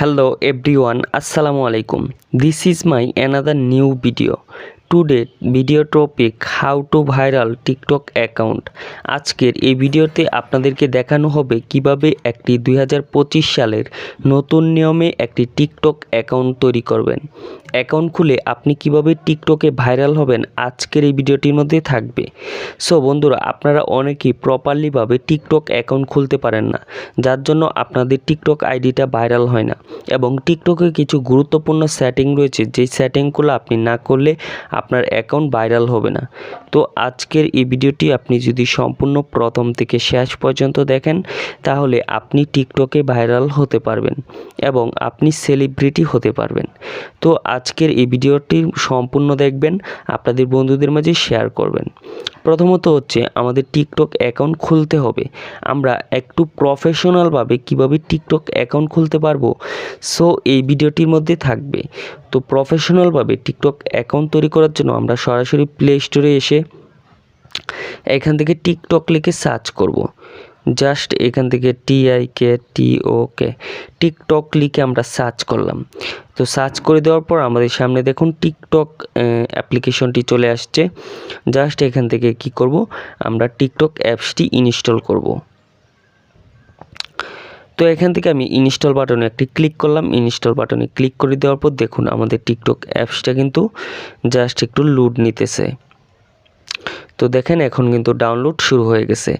Hello everyone, Assalamu আলাইকুম This is my another new video. Today video topic how to viral TikTok account. আজকের এই ভিডিওতে আপনাদেরকে দেখানো হবে কীভাবে একটি দু হাজার পঁচিশ সালের নতুন নিয়মে একটি টিকটক অ্যাকাউন্ট তৈরি করবেন। অ্যাকাউন্ট খুলে আপনি কীভাবে টিকটকে ভাইরাল হবেন আজকের এই ভিডিওটির মধ্যে থাকবে। সো বন্ধুরা, আপনারা অনেকেই প্রপারলিভাবে টিকটক অ্যাকাউন্ট খুলতে পারেন না, যার জন্য আপনাদের টিকটক আইডিটা ভাইরাল হয় না। এবং টিকটকে কিছু গুরুত্বপূর্ণ সেটিং রয়েছে, যেই সেটিংগুলো আপনি না করলে আপনার অ্যাকাউন্ট ভাইরাল হবে না। তো আজকের এই ভিডিওটি আপনি যদি সম্পূর্ণ প্রথম থেকে শেষ পর্যন্ত দেখেন, তাহলে আপনি টিকটকে ভাইরাল হতে পারবেন এবং আপনি সেলিব্রিটি হতে পারবেন। তো আজকের এই ভিডিওটি সম্পূর্ণ দেখবেন, আপনাদের বন্ধুদের মাঝে শেয়ার করবেন। প্রথমত হচ্ছে আমাদের টিকটক অ্যাকাউন্ট খুলতে হবে। আমরা একটু প্রফেশনালভাবে কীভাবে টিকটক অ্যাকাউন্ট খুলতে পারব সো এই ভিডিওটির মধ্যে থাকবে। তো প্রফেশনালভাবে টিকটক অ্যাকাউন্ট তৈরি করার জন্য আমরা সরাসরি প্লে স্টোরে এসে এখান থেকে টিকটক লিখে সার্চ করব। জাস্ট এখান থেকে টিআই কে টি ও কে টিকটক লিখে আমরা সার্চ করলাম। তো সার্চ করে দেওয়ার পর আমাদের সামনে দেখুন টিকটক অ্যাপ্লিকেশনটি চলে আসছে। জাস্ট এখান থেকে কি করব? আমরা টিকটক অ্যাপসটি ইনস্টল করব। তো এখান থেকে আমি ইনস্টল বাটনে একটি ক্লিক করলাম। ইনস্টল বাটনে ক্লিক করে দেওয়ার পর দেখুন, আমাদের টিকটক অ্যাপসটা কিন্তু জাস্ট একটু লুড নিতেছে। তো দেখেন, এখন কিন্তু ডাউনলোড শুরু হয়ে গেছে।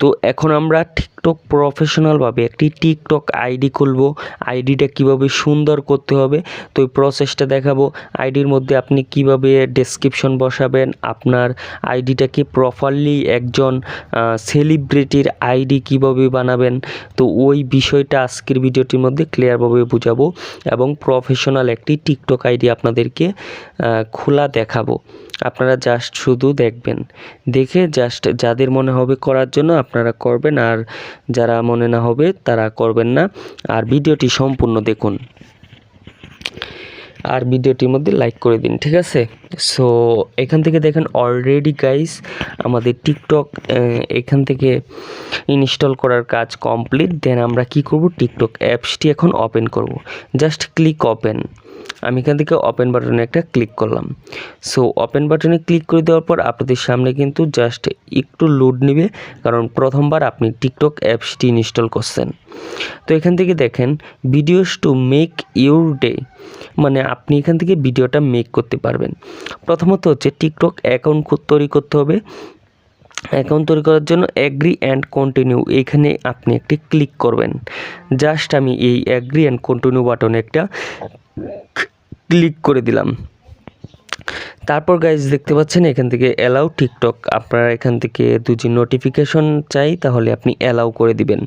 তো এখন আমরা টিকটক প্রফেশনালভাবে একটি টিকটক আইডি খুলবো। আইডিটা কীভাবে সুন্দর করতে হবে, তো ওই প্রসেসটা দেখাবো। আইডির মধ্যে আপনি কীভাবে ডেসক্রিপশন বসাবেন, আপনার আইডিটাকে প্রপারলি একজন সেলিব্রিটির আইডি কীভাবে বানাবেন, তো ওই বিষয়টা আজকের ভিডিওটির মধ্যে ক্লিয়ারভাবে বুঝাবো এবং প্রফেশনাল একটি টিকটক আইডি আপনাদেরকে খোলা দেখাবো। আপনারা জাস্ট শুধু দেখবেন। দেখে জাস্ট যাদের মনে হবে করার জন্য আপনারা করবেন, আর যারা মনে না হবে তারা করবেন না। আর ভিডিওটি সম্পূর্ণ দেখুন। আর ভিডিওটির মধ্যে লাইক করে দিন, ঠিক আছে? সো এখান থেকে দেখেন অলরেডি গাইস আমাদের টিকটক এখান থেকে ইনস্টল করার কাজ কমপ্লিট দেন আমরা কি করব? টিকটক অ্যাপসটি এখন ওপেন করব। জাস্ট ক্লিক ওপেন আমি এখান থেকে ওপেন বাটনে একটা ক্লিক করলাম। সো ওপেন বাটনে ক্লিক করে দেওয়ার পর আপনাদের সামনে কিন্তু জাস্ট একটু লোড নেবে, কারণ প্রথমবার আপনি টিকটক অ্যাপসটি ইনস্টল করছেন। তো এখান থেকে দেখেন videos to make your day মানে আপনি এখান থেকে ভিডিওটা মেক করতে পারবেন। প্রথমত হচ্ছে টিকটক অ্যাকাউন্ট তৈরি করতে হবে। অ্যাকাউন্ট তৈরি করার জন্য অ্যাগ্রি অ্যান্ড কন্টিনিউ এখানে আপনি একটি ক্লিক করবেন। জাস্ট আমি এই অ্যাগ্রি অ্যান্ড কন্টিনিউ বাটনে একটা ক্লিক করে দিলাম। তারপর গাইজ দেখতে পাচ্ছেন এখান থেকে অ্যালাউ টিকটক আপনারা এখান থেকে দুজি নোটিফিকেশন চাই, তাহলে আপনি অ্যালাউ করে দিবেন।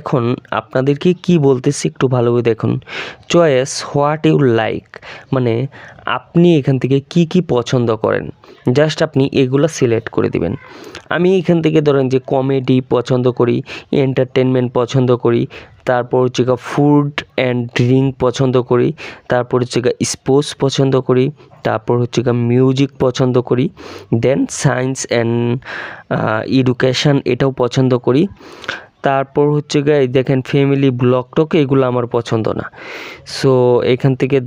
এখন আপনাদেরকে কি বলতেছি একটু ভালোভাবে দেখুন। চয়েস হোয়াট ইউ লাইক মানে আপনি এখান থেকে কি কি পছন্দ করেন? জাস্ট আপনি এগুলো সিলেক্ট করে দিবেন। আমি এখান থেকে ধরেন যে কমেডি পছন্দ করি এন্টারটেনমেন্ট পছন্দ করি, তারপর হচ্ছে ফুড অ্যান্ড ড্রিঙ্ক পছন্দ করি, তারপর হচ্ছে স্পোর্টস পছন্দ করি, তারপর হচ্ছে মিউজিক পছন্দ করি দেন সায়েন্স অ্যান্ড এডুকেশান এটাও পছন্দ করি। তারপর হচ্ছে গা এই দেখেন ফ্যামিলি ব্লগ টক, এগুলো আমার পছন্দ না। সো এখান থেকে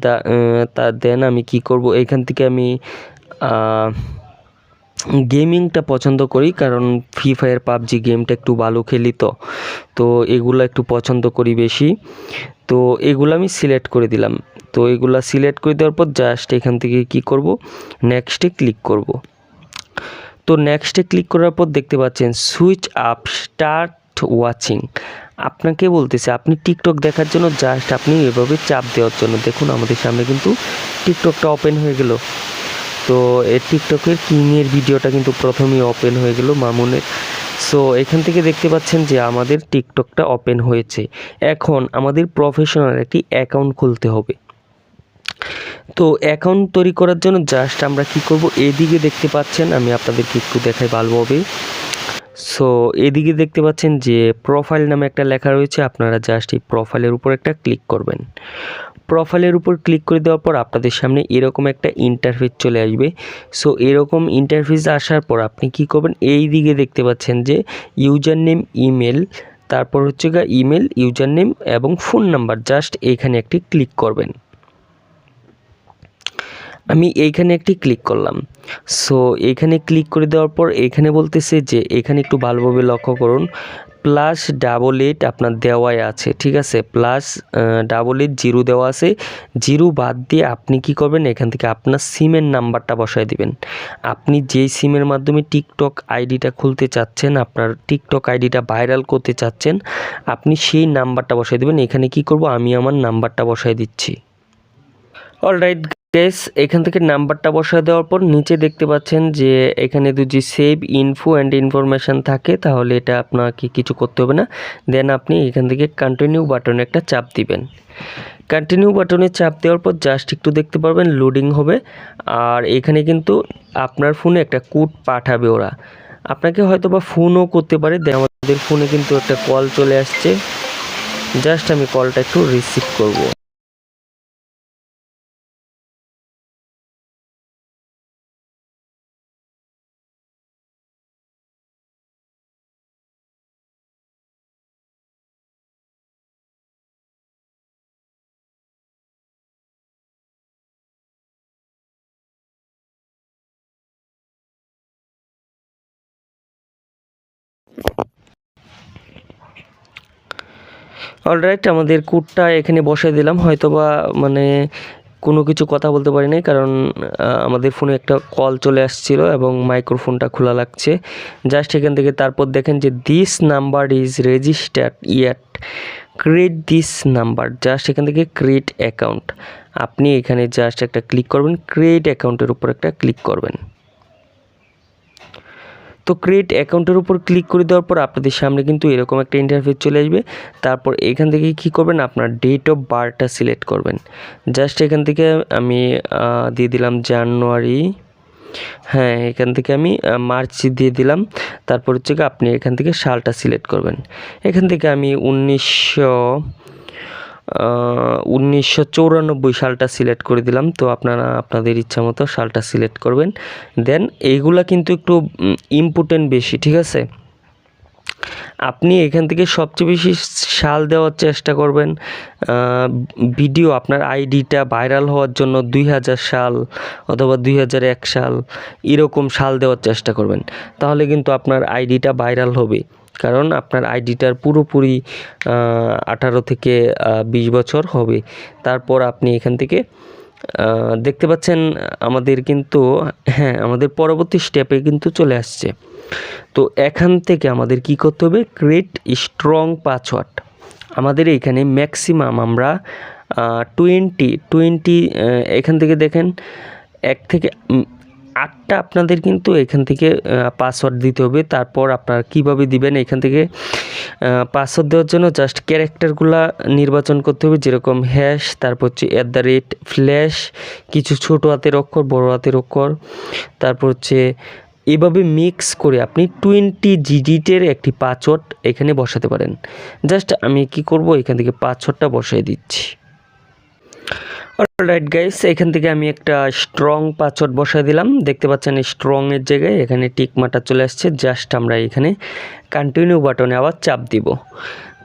তা দেন আমি কি করব? এখান থেকে আমি গেমিংটা পছন্দ করি, কারণ ফ্রি ফায়ার পাবজি গেমটা একটু ভালো খেলি তো। তো এগুলো একটু পছন্দ করি বেশি। তো এগুলো আমি সিলেক্ট করে দিলাম। তো এগুলা সিলেক্ট করে দেওয়ার পর জাস্ট এখান থেকে কি করব? নেক্সটে ক্লিক করব। তো নেক্সটে ক্লিক করার পর দেখতে পাচ্ছেন সুইচ আপ স্টার্ট ওয়াচিং আপনাকে বলতেছে, আপনি টিকটক দেখার জন্য জাস্ট আপনি এভাবে চাপ দেওয়ার জন্য। দেখুন, আমাদের সামনে কিন্তু টিকটকটা ওপেন হয়ে গেল। তো এই টিকটকের কিংয়ের ভিডিওটা কিন্তু প্রথমেই ওপেন হয়ে গেল মামুনের। সো এখান থেকে দেখতে পাচ্ছেন যে আমাদের টিকটকটা ওপেন হয়েছে। এখন আমাদের প্রফেশনাল একটি অ্যাকাউন্ট খুলতে হবে। তো অ্যাকাউন্ট তৈরি করার জন্য জাস্ট আমরা কি করব? এদিকে দেখতে পাচ্ছেন, আমি আপনাদেরকে একটু দেখাই ভালোভাবে। সো এদিকে দেখতে পাচ্ছেন যে প্রোফাইল নামে একটা লেখা রয়েছে, আপনারা জাস্ট এই প্রোফাইলের উপর একটা ক্লিক করবেন। প্রোফাইলের উপর ক্লিক করে দেওয়ার পর আপনাদের সামনে এরকম একটা ইন্টারফেস চলে আসবে। সো এরকম ইন্টারফেস আসার পর আপনি কি করবেন? এই দিকে দেখতে পাচ্ছেন যে ইউজার নেম ইমেল তারপর হচ্ছে গা ইমেল ইউজার নেম এবং ফোন নাম্বার জাস্ট এখানে একটি ক্লিক করবেন। আমি এইখানে একটি ক্লিক করলাম। সো এইখানে ক্লিক করে দেওয়ার পর এখানে বলতেছে যে, এখানে একটু ভালোভাবে লক্ষ্য করুন। প্লাস ডাবল এইট আপনার দেওয়াই আছে, ঠিক আছে? প্লাস ডাবল এইট জিরো দেওয়া আছে। জিরো বাদ দিয়ে আপনি কি করবেন? এখান থেকে আপনার সিমের নাম্বারটা বসায় দিবেন। আপনি যেই সিমের মাধ্যমে টিকটক আইডিটা খুলতে চাচ্ছেন, আপনার টিকটক আইডিটা ভাইরাল করতে চাচ্ছেন, আপনি সেই নাম্বারটা বসায় দেবেন। এখানে কি করব? আমি আমার নাম্বারটা বসায় দিচ্ছি। অলরাইট গেস এখান থেকে নাম্বারটা বসায় দেওয়ার পর নিচে দেখতে পাচ্ছেন যে এখানে যদি সেভ ইনফো অ্যান্ড ইনফরমেশান থাকে, তাহলে এটা আপনাকে কিছু করতে হবে না। দেন আপনি এখান থেকে কন্টিনিউ বাটনে একটা চাপ দিবেন। কন্টিনিউ বাটনে চাপ দেওয়ার পর জাস্ট একটু দেখতে পারবেন লোডিং হবে। আর এখানে কিন্তু আপনার ফোনে একটা কোড পাঠাবে ওরা। আপনাকে হয়তো বা ফোনও করতে পারে আমাদের ফোনে কিন্তু একটা কল চলে আসছে। জাস্ট আমি কলটা একটু রিসিভ করব। অলরাইট আমাদের কোডটা এখানে বসাই দিলাম। হয়তোবা মানে কোনো কিছু কথা বলতে পারি নাই কারণ আমাদের ফোনে একটা কল চলে আসছিল এবং মাইক্রোফোনটা খোলা লাগছে। জাস্ট এখান থেকে তারপর দেখেন যে this number is registered yet create this number just এখান থেকে ক্রিয়েট অ্যাকাউন্ট আপনি এখানে জাস্ট একটা ক্লিক করবেন ক্রিয়েট অ্যাকাউন্টের উপর একটা ক্লিক করবেন। তো ক্রিয়েট অ্যাকাউন্টের উপর ক্লিক করে দেওয়ার পর আপনাদের সামনে কিন্তু এরকম একটা ইন্টারফেস চলে আসবে। তারপর এখান থেকে কি করবেন? আপনার ডেট অফ বার্থটা সিলেক্ট করবেন। জাস্ট এখান থেকে আমি দিয়ে দিলাম জানুয়ারি হ্যাঁ এখান থেকে আমি মার্চ দিয়ে দিলাম। তারপর হচ্ছে আপনি এখান থেকে সালটা সিলেক্ট করবেন। এখান থেকে আমি উনিশশো উনিশশো চৌরানব্বই সালটা সিলেক্ট করে দিলাম, তো আপনারা আপনাদের ইচ্ছা মতো সালটা সিলেক্ট করবেন। দেন, এইগুলা কিন্তু একটু ইম্পর্টেন্ট বেশি, ঠিক আছে? আপনি এখান থেকে সবচেয়ে বেশি সাল দেওয়ার চেষ্টা করবেন ভিডিও আপনার আইডিটা ভাইরাল হওয়ার জন্য দুই হাজার সাল অথবা দুই হাজার এক সাল এরকম সাল দেওয়ার চেষ্টা করবেন। তাহলে কিন্তু আপনার আইডিটা ভাইরাল হবে। কারণ আপনার আইডিটার পুরোপুরি আঠারো থেকে বিশ বছর হবে। তারপর আপনি এখান থেকে দেখতে পাচ্ছেন আমাদের কিন্তু হ্যাঁ আমাদের পরবর্তী স্টেপে কিন্তু চলে আসছে। তো এখান থেকে আমাদের কি করতে হবে? ক্রিয়েট স্ট্রং পাসওয়ার্ড আমাদের এখানে ম্যাক্সিমাম আমরা টোয়েন্টি টোয়েন্টি এখান থেকে দেখেন, এক থেকে আটটা আপনাদের কিন্তু এখান থেকে পাসওয়ার্ড দিতে হবে। তারপর আপনারা কীভাবে দিবেন এখান থেকে পাসওয়ার্ড দেওয়ার জন্য জাস্ট ক্যারেক্টারগুলা নির্বাচন করতে হবে, যেরকম হ্যাশ তারপর হচ্ছে অ্যাট দ্য রেট ফ্ল্যাশ কিছু ছোট হাতের অক্ষর, বড় হাতের অক্ষর, তারপর হচ্ছে এভাবে মিক্স করে আপনি টোয়েন্টি ডিজিটের একটি পাসওয়ার্ড এখানে বসাতে পারেন। জাস্ট আমি কি করব, এখান থেকে পাসওয়ার্ডটা বসাই দিচ্ছি। রাইট গাইস এখান থেকে আমি একটা স্ট্রং পাসওয়ার্ড বসায় দিলাম। দেখতে পাচ্ছেন স্ট্রংয়ের জায়গায় এখানে টিক মাটা চলে আসছে। জাস্ট আমরা এখানে কন্টিনিউ বাটনে আবার চাপ দিব।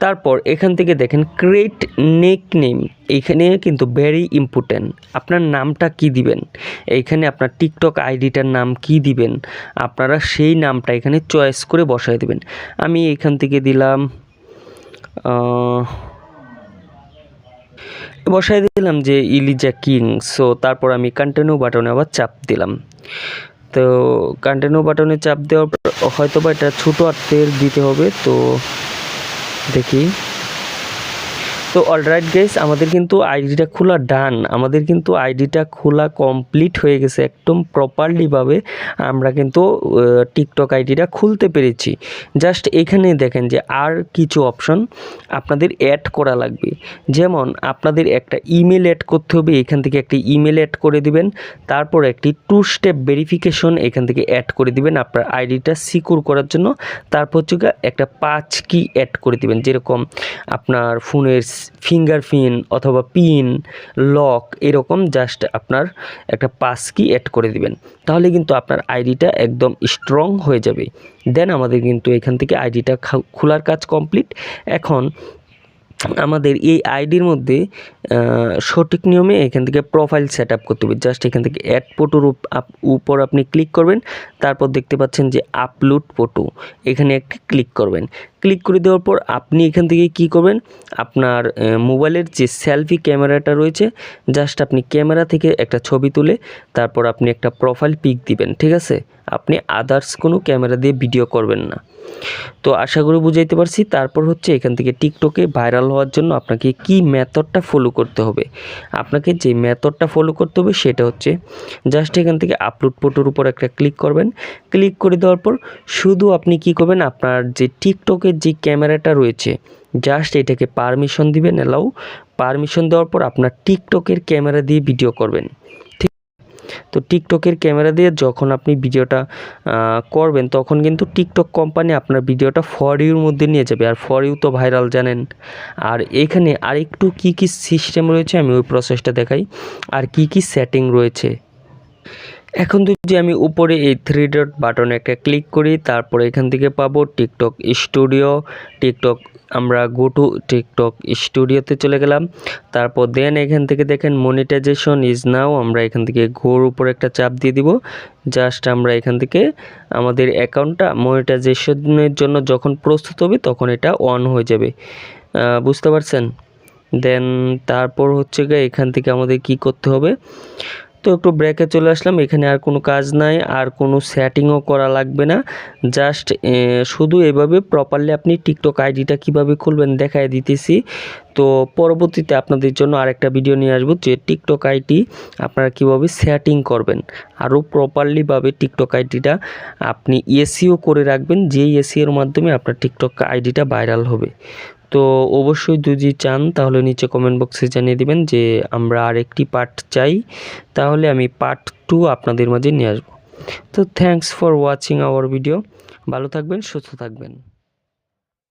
তারপর এখান থেকে দেখেন ক্রিয়েট নেক নেম এখানে কিন্তু ভেরি ইম্পর্ট্যান্ট আপনার নামটা কি দিবেন? এইখানে আপনার টিকটক আইডিটার নাম কি দিবেন? আপনারা সেই নামটা এখানে চয়েস করে বসায় দিবেন। আমি এখান থেকে দিলাম বসাই দিলাম যে ইলিজা কিং সো তারপর আমি কন্টিনিউ বাটনে আবার চাপ দিলাম। তো কন্টিনিউ বাটনে চাপ দেওয়ার পর হয়তো বা এটা ছোটো হাতের দিতে হবে, তো দেখি। তো অলরাইট গাইস আমাদের কিন্তু আইডিটা খোলা ডান আমাদের কিন্তু আইডিটা খোলা কমপ্লিট হয়ে গেছে একদম প্রপারলিভাবে আমরা কিন্তু টিকটক আইডিটা খুলতে পেরেছি। জাস্ট এখানে দেখেন যে আর কিছু অপশন আপনাদের অ্যাড করা লাগবে। যেমন আপনাদের একটা ইমেল অ্যাড করতে হবে, এখান থেকে একটি ইমেল অ্যাড করে দিবেন। তারপর একটি টু স্টেপ ভেরিফিকেশন এখান থেকে অ্যাড করে দিবেন আপনার আইডিটা সিকিউর করার জন্য। তারপর হচ্ছে একটা পাঁচ কি অ্যাড করে দিবেন। যেরকম আপনার ফোনের ফিঙ্গারপ্রিন্ট অথবা পিন লক এরকম জাস্ট আপনার একটা পাস কি অ্যাড করে দিবেন। তাহলে কিন্তু আপনার আইডিটা একদম স্ট্রং হয়ে যাবে। দেন আমাদের কিন্তু এখান থেকে আইডিটা খোলার কাজ কমপ্লিট এখন আমাদের এই আইডির মধ্যে সঠিক নিয়মে এখান থেকে প্রোফাইল সেট আপ করতে হবে। জাস্ট এখান থেকে অ্যাড ফটোর উপর আপনি ক্লিক করবেন, তারপর দেখতে পাচ্ছেন যে আপলোড ফটো এখানে একটি ক্লিক করবেন। ক্লিক করে দেওয়ার পর আপনি এখান থেকে কি করবেন? আপনার মোবাইলের যে সেলফি ক্যামেরাটা রয়েছে জাস্ট আপনি ক্যামেরা থেকে একটা ছবি তুলে, তারপর আপনি একটা প্রোফাইল পিক দিবেন, ঠিক আছে? আপনি আদার্স কোনো ক্যামেরা দিয়ে ভিডিও করবেন না। তো আশা করি বুঝাইতে পারছি। তারপর হচ্ছে এখান থেকে টিকটকে ভাইরাল হওয়ার জন্য আপনাকে কি মেথডটা ফলো করতে হবে? আপনাকে যে মেথডটা ফলো করতে হবে সেটা হচ্ছে জাস্ট এখান থেকে আপলোড ফটোর উপর একটা ক্লিক করবেন। ক্লিক করে দেওয়ার পর শুধু আপনি কি করবেন? আপনার যে টিকটকের যে ক্যামেরাটা রয়েছে জাস্ট এটাকে পারমিশন দিবেন এলাও পারমিশন দেওয়ার পর আপনার টিকটকের ক্যামেরা দিয়ে ভিডিও করবেন। তো টিকটকের ক্যামেরা দিয়ে যখন আপনি ভিডিওটা করবেন, তখন কিন্তু টিকটক কোম্পানি আপনার ভিডিওটা ফর ইউর মধ্যে নিয়ে যাবে। আর ফর ইউ তো ভাইরাল জানেন। আর এখানে আরেকটু কি কি সিস্টেম রয়েছে আমি ওই প্রসেসটা দেখাই। আর কি কি সেটিং রয়েছে। এখন যদি আমি উপরে এই থ্রি ডট বাটনে একটা ক্লিক করি, তারপরে এখান থেকে পাবো টিকটক স্টুডিও টিকটক আমরা গো টু টিকটক স্টুডিওতে চলে গেলাম। তারপর দেন এখান থেকে দেখেন মনিটাইজেশন ইজ নাও আমরা এখান থেকে ঘোর উপর একটা চাপ দিয়ে দিব। জাস্ট আমরা এখান থেকে আমাদের অ্যাকাউন্টটা মনিটাইজেশনের জন্য যখন প্রস্তুত হবে, তখন এটা অন হয়ে যাবে। বুঝতে পারছেন? দেন তারপর হচ্ছে গিয়ে এখান থেকে আমাদের কি করতে হবে? তো একটু ব্রেকে চলে আসলাম। এখানে আর কোনো কাজ নাই, আর কোনো সেটিংও করা লাগবে না। জাস্ট শুধু এভাবে প্রপারলি আপনি টিকটক আইডিটা কীভাবে খুলবেন দেখায় দিতেছি। তো পরবর্তীতে আপনাদের জন্য আরেকটা ভিডিও নিয়ে আসব যে টিকটক আইডি আপনারা কীভাবে সেটিং করবেন। আরও প্রপারলিভাবে টিকটক আইডিটা আপনি এসিও করে রাখবেন, যেই এসিওর মাধ্যমে আপনার টিকটক আইডিটা ভাইরাল হবে। তো অবশ্যই যদি চান, তাহলে নিচে কমেন্ট বক্সে জানিয়ে দিবেন যে আমরা আরেকটি পার্ট চাই। তাহলে আমি পার্ট টু আপনাদের মাঝে নিয়ে আসব। তো thanks for watching our video ভালো থাকবেন, সুস্থ থাকবেন।